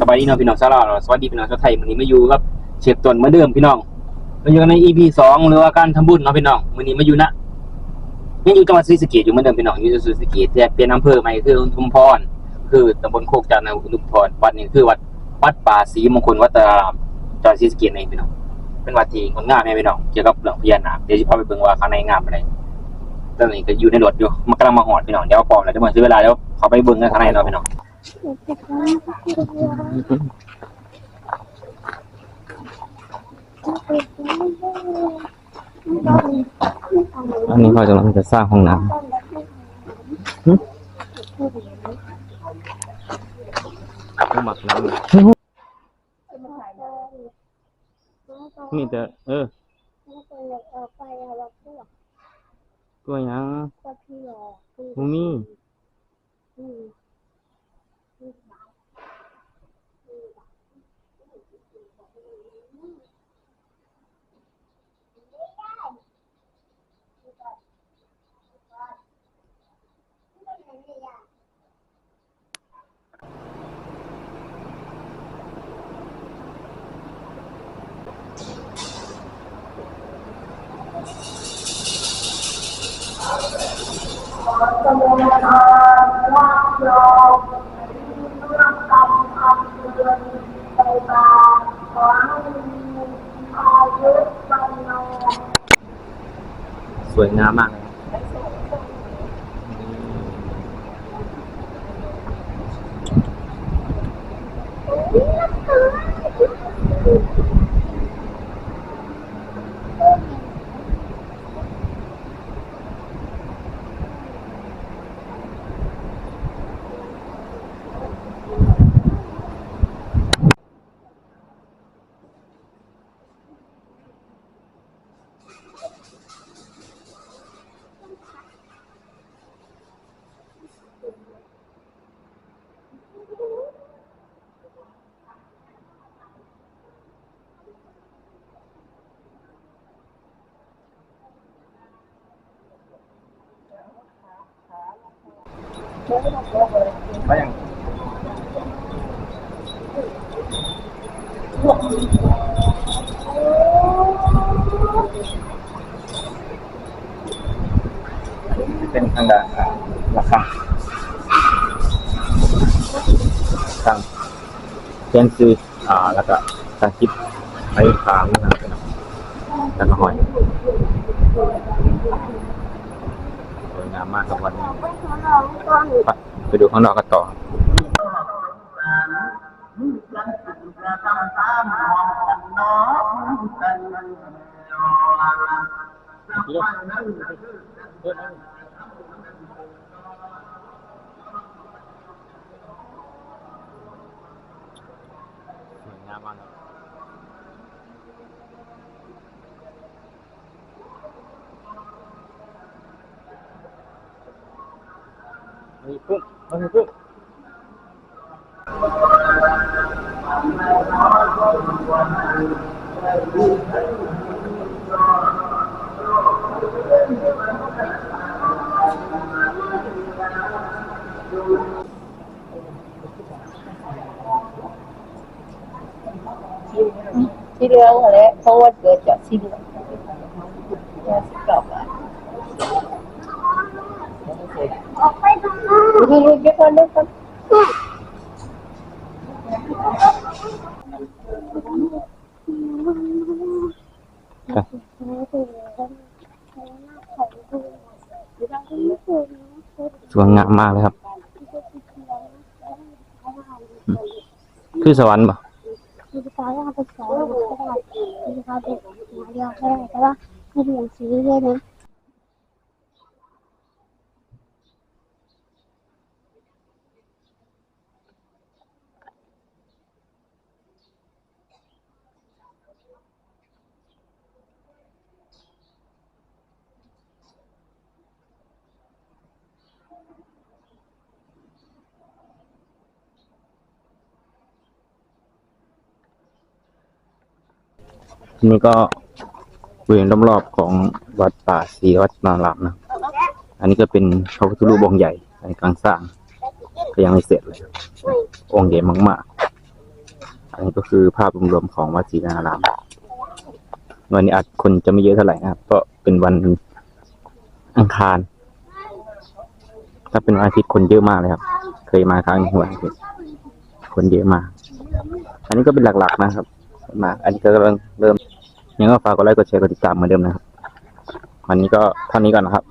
สบายดีเนาะพี่น้องชาวลาวสวัสดีพี่น้องชาวไทยมื้อนี้มาอยู่กับเชฟตวนเหมือนเดิมพี่น้องมาอยู่กันใน EP สองหรือว่าการทำบุญเนาะพี่น้องมื้อนี้มาอยู่ณยังอยู่จังหวัดศรีสะเกษอยู่เหมือนเดิมพี่น้องอยู่ศรีสะเกษแต่เปลี่ยนอำเภอใหม่คืออุทุมพรคือตำบลโคกจันทร์อุทุมพรวัดนี้คือวัดวัดป่าศรีมงคลวัดตารามจังหวัดศรีสะเกษเองพี่น้องเป็นวัดที่งดงามแม่พี่น้องเกี่ยวกับเรื่องพญานาคเดี๋ยวจะพาไปเบิ่งว่าข้างในงามอะไรตอนนี้ก็อยู่ในรถอยู่มันกำลังมาหอดพี่น้องเดี๋ยวพร้อมแล้วเดี๋ยวมันซื้อเวลาแล้วเขาไปเบิ่งกันข้างในเนาะพี่น้อง อันนี้เขากำลังจะสร้างห้องน้ำผู้หมักน้ำนี่แต่เออตัวหยังมูมี่ สวยงามมาก เลยไปยัง เป็นทางด้านราคาทางเขียนซืออ่า แล้วก็ทางคิดไปทางนะครับแล้วก็หอยสวยงามมากครับวันนี้ไปดูข้างนอกกันต่อสวยงามมากครับ มีกุ้งมีกุ้งสีเหลืองอะไรเพราะว่าเกิดจากสีเหลืองยาสีกรอบอะ ดูดูเดี๋ยวก่อนเดี๋ยวก่อนสวยงามมากเลยครับ คือสวรรค์ป่ะคือตอนแรกเป็นสองก็ได้คือเขาเป็นมาเดียวแค่แต่ว่าไม่เหมือนสีเลยนะ นี่ก็บริเวณรอบๆของวัดป่าศรีวัดนารามนะ อันนี้ก็เป็นพระพุทธรูปองค์ใหญ่ในกลางสร้าง ก็ยังไม่เสร็จเลย องค์ใหญ่มากๆ อันนี้ก็คือภาพรวมๆของวัดศรีนาราม วันนี้อาจคนจะไม่เยอะเท่าไหร่นะครับ เพราะเป็นวันอังคาร ถ้าเป็นวันอาทิตย์คนเยอะมากเลยครับ เคยมาครั้งหนึงวันอาทิตย์คนเยอะมาก อันนี้ก็เป็นหลักๆนะครับ มา อันนี้ก็กำลังเริ่ม ยังก็ฝากกดไลค์กดแชร์กดติดตามเหมือนเดิมนะครับวันนี้ก็เท่านี้ก่อนนะครับ